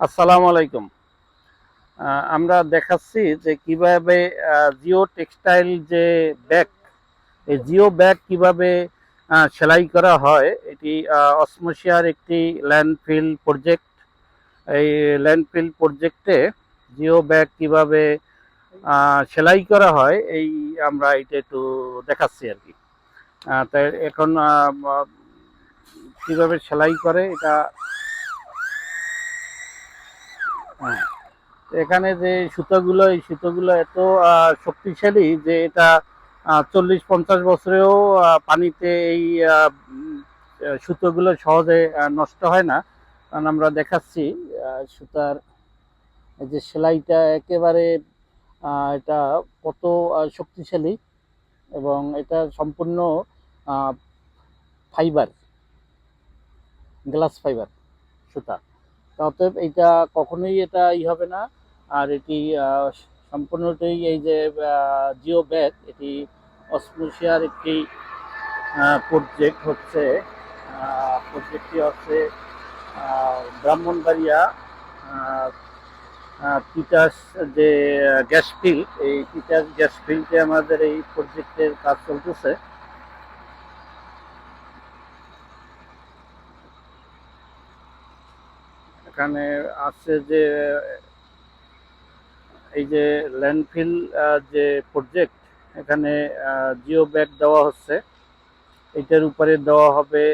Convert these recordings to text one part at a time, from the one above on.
আসসালামু আলাইকুম। আমরা দেখাচ্ছি যে কীভাবে জিও টেক্সটাইল যে ব্যাগ এই জিও ব্যাগ কীভাবে সেলাই করা হয় এটি আহ, অসমোসিয়ার একটি ল্যান্ডফিল প্রজেক্ট। এই ল্যান্ডফিল প্রজেক্টে জিও ব্যাগ কীভাবে সেলাই করা হয় এই আমরা এটা একটু দেখাচ্ছি আর কি। তাই এখন কীভাবে সেলাই করে এটা এখানে যে সুতোগুলো, এই সুতোগুলো এত শক্তিশালী যে এটা চল্লিশ, পঞ্চাশ বছরেও পানিতে এই সুতোগুলো সহজে নষ্ট হয় না। কারণ আমরা দেখাচ্ছি সুতার যে সেলাইটা একেবারে এটা কত শক্তিশালী এবং এটা সম্পূর্ণ ফাইবার, গ্লাস ফাইবার সুতা। অতএব এটা কখনোই এটা ই হবে না। আর এটি সম্পূর্ণটাই এই যে জিও ব্যাগ, এটি অসমোসিয়ার একটি প্রজেক্ট হচ্ছে প্রজেক্টটি হচ্ছে ব্রাহ্মণবাড়িয়া তিতাস যে গ্যাস ফিল্ড, এই তিতাস গ্যাস ফিল্ডে আমাদের এই প্রজেক্টের কাজ চলতেছে। এখানে আছে যে, এই যে ল্যান্ডফিল যে প্রজেক্ট, এখানে জিও ব্যাগ দেওয়া হচ্ছে। এটার উপরে দেওয়া হবে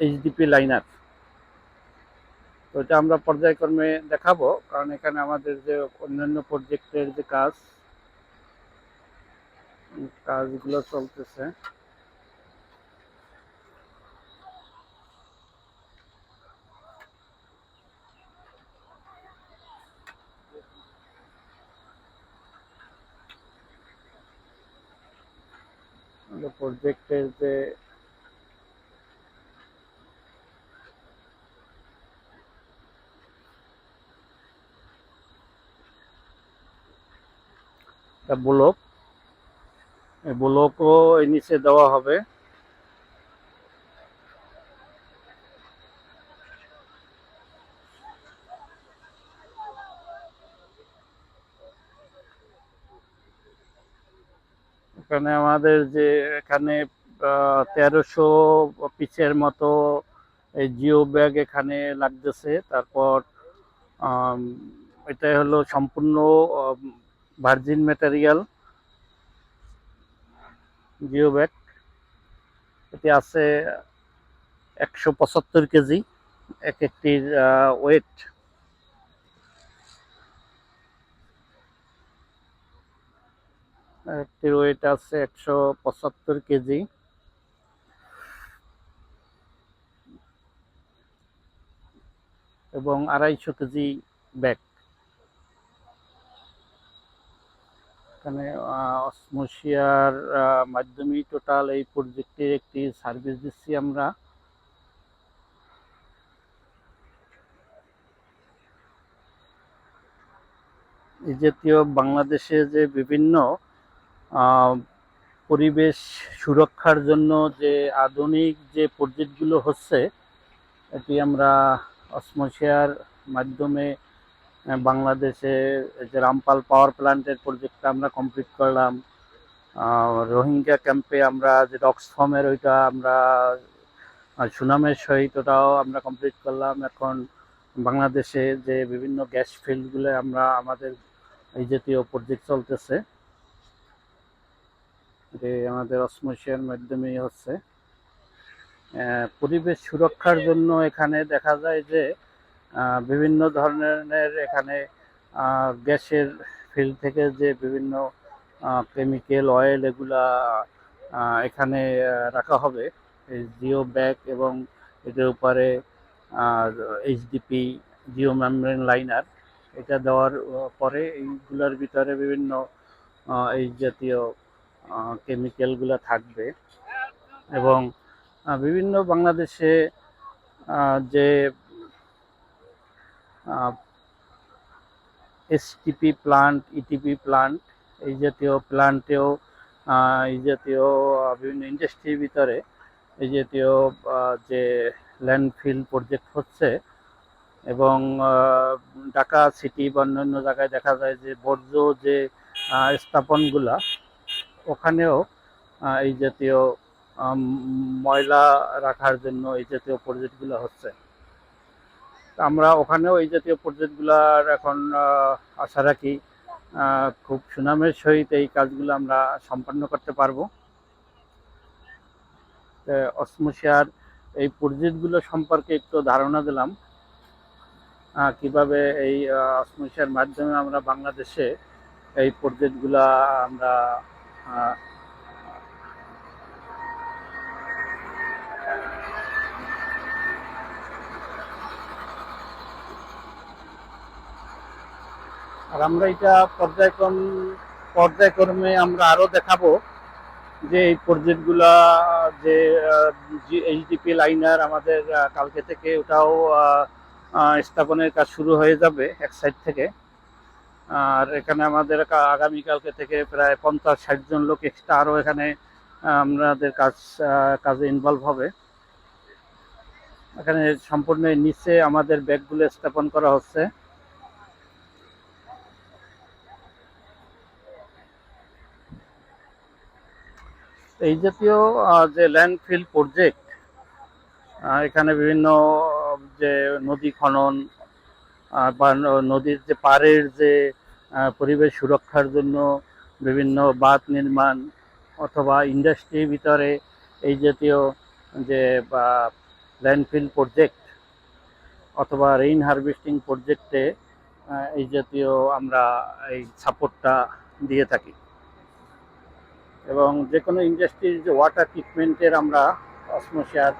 এইচডিপি লাইনার। তো এটা আমরা পর্যায়ক্রমে দেখাবো, কারণ এখানে আমাদের যে অন্যান্য প্রজেক্টের যে কাজ, কাজগুলো চলতেছে। প্রজেক্টের যে একটা ব্লক এই ব্লকও এই নিচে দেওয়া হবে এখানে আমাদের যে এখানে তেরোশো পিসের মতো এই জিও ব্যাগ এখানে লাগতেছে। তারপর এটা হলো সম্পূর্ণ ভার্জিন ম্যাটেরিয়াল জিও ব্যাগ। এটি আছে একশো পঁচাত্তর কেজি। এক একটির ওয়েট একটির ওয়েট আছে একশো পঁচাত্তর কেজি। এবং আড়াইশো কেজি ব্যাগ। এখানে অসমোসিয়ার মাধ্যমে টোটাল এই প্রজেক্টের একটি সার্ভিস দিচ্ছি আমরা। এই জাতীয় বাংলাদেশে যে বিভিন্ন পরিবেশ সুরক্ষার জন্য যে আধুনিক যে প্রজেক্টগুলো হচ্ছে, এটি আমরা অসমশিয়ার মাধ্যমে বাংলাদেশে যে রামপাল পাওয়ার প্ল্যান্টের প্রজেক্টটা আমরা কমপ্লিট করলাম। রোহিঙ্গা ক্যাম্পে আমরা যে অক্সফর্মের ওইটা আমরা সুনামের সহিত ওটাও আমরা কমপ্লিট করলাম। এখন বাংলাদেশে যে বিভিন্ন গ্যাস ফিল্ডগুলো আমরা, আমাদের এই জাতীয় প্রজেক্ট চলতেছে যে আমাদের অসমোসিয়ার মাধ্যমেই হচ্ছে। পরিবেশ সুরক্ষার জন্য এখানে দেখা যায় যে বিভিন্ন ধরনের এখানে গ্যাসের ফিল্ড থেকে যে বিভিন্ন কেমিক্যাল, অয়েল এগুলা এখানে রাখা হবে। জিও ব্যাগ এবং এটার উপরে এইচডিপি জিও মেমব্রেন লাইনার, এটা দেওয়ার পরে এইগুলোর ভিতরে বিভিন্ন এই জাতীয় কেমিক্যালগুলো থাকবে। এবং বিভিন্ন বাংলাদেশে যে এসটিপি প্লান্ট ইটিপি প্লান্ট এই জাতীয় প্লান্টেও এই জাতীয় বিভিন্ন ইন্ডাস্ট্রির ভিতরে এই জাতীয় যে ল্যান্ডফিল প্রজেক্ট হচ্ছে এবং ঢাকা সিটি বা অন্যান্য জায়গায় দেখা যায় যে বর্জ্য যে স্থাপনগুলা ওখানেও এই জাতীয় ময়লা রাখার জন্য এই জাতীয় প্রজেক্টগুলো হচ্ছে। আমরা ওখানেও এই জাতীয় প্রজেক্টগুলার এখন আশা রাখি খুব সুনামের সহিত এই কাজগুলো আমরা সম্পন্ন করতে পারব। অসমোশিয়ার এই প্রজেক্টগুলো সম্পর্কে একটু ধারণা দিলাম কীভাবে এই অসমোশিয়ার মাধ্যমে আমরা বাংলাদেশে এই প্রজেক্টগুলা আমরা আর আমরা এটা পর্যায়ক্রম, পর্যায়ক্রমে আমরা আরও দেখাবো যে এই প্রজেক্টগুলা যে এইচডিপি লাইনার আমাদের কালকে থেকে ওটাও স্থাপনের কাজ শুরু হয়ে যাবে এক সাইড থেকে। আর এখানে আমাদের আগামীকালকে থেকে প্রায় পঞ্চাশ ষাট জন লোক এক্সট্রা আরও এখানে আমাদের কাজ কাজে ইনভলভ হবে। এখানে সম্পূর্ণ নিচে আমাদের ব্যাগগুলো স্থাপন করা হচ্ছে। এই জাতীয় যে ল্যান্ডফিল প্রজেক্ট এখানে বিভিন্ন, যে নদী খনন বা নদীর যে পাড়ের যে পরিবেশ সুরক্ষার জন্য বিভিন্ন বাঁধ নির্মাণ অথবা ইন্ডাস্ট্রির ভিতরে এই জাতীয় যে ল্যান্ডফিল প্রজেক্ট অথবা রেইন হারভেস্টিং প্রজেক্টে এই জাতীয় আমরা এই সাপোর্টটা দিয়ে থাকি। এবং যে কোনো ইন্ডাস্ট্রির যে ওয়াটার ট্রিটমেন্টের আমরা অসমোশিয়ার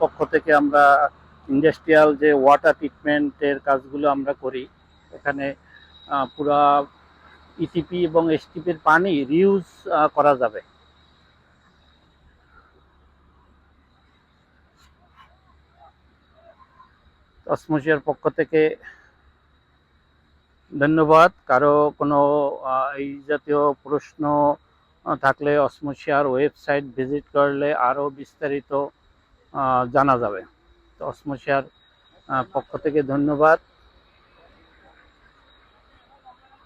পক্ষ থেকে আমরা ইন্ডাস্ট্রিয়াল যে ওয়াটার ট্রিটমেন্টের কাজগুলো আমরা করি, এখানে পুরা ইটিপি এবং এসটিপির পানি রিউজ করা যাবে। অসমোশিয়ার পক্ষ থেকে ধন্যবাদ। কারও কোনো এই জাতীয় প্রশ্ন থাকলে অসমোশিয়ার ওয়েবসাইট ভিজিট করলে আরও বিস্তারিত জানা যাবে। তো অসমোশিয়ার পক্ষ থেকে ধন্যবাদ।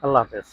আল্লাহ হাফেজ।